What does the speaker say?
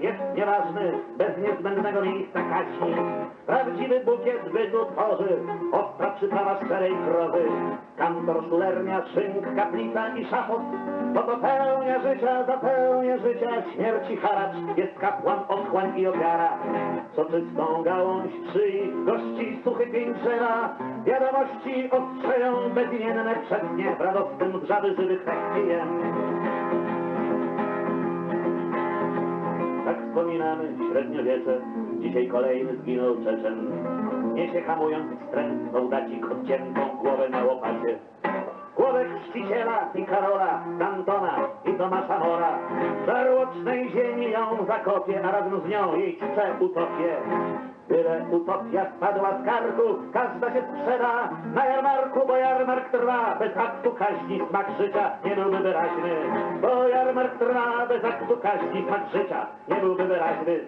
jest nieważny, bez niezbędnego miejsca kaśni. Prawdziwy bukiet bytu tworzy ostra przyprawa szczerej krowy. Kantor, sztulernia, szynk, kaplica i szafot to dopełnia życia, zapełnia życia, śmierci haracz, jest kapłan, otchłań i ofiara. Soczystą gałąź szyi, gości suchy pięć drzewa, wiadomości ostrzeją bezimienne przednie, w radosnym wrzawy żywych tekstijem. Wspominamy średniowiecze, dzisiaj kolejny zginął Czeczen. Niesie hamując wstręt sołdacik odciętą głowę na łopacie. Głowę chrzciciela i Karola, Dantona i Tomasza Mora. Żarłocznej ziemi ją zakopie, a razem z nią jej czcze utopię. Byle utopia spadła z karku, każda się sprzeda na jarmarku, bo jarmark trwa, bez aktu kaźni smak życia nie byłby wyraźny. Bo bez aktu kaźni smak życia nie byłby wyraźny.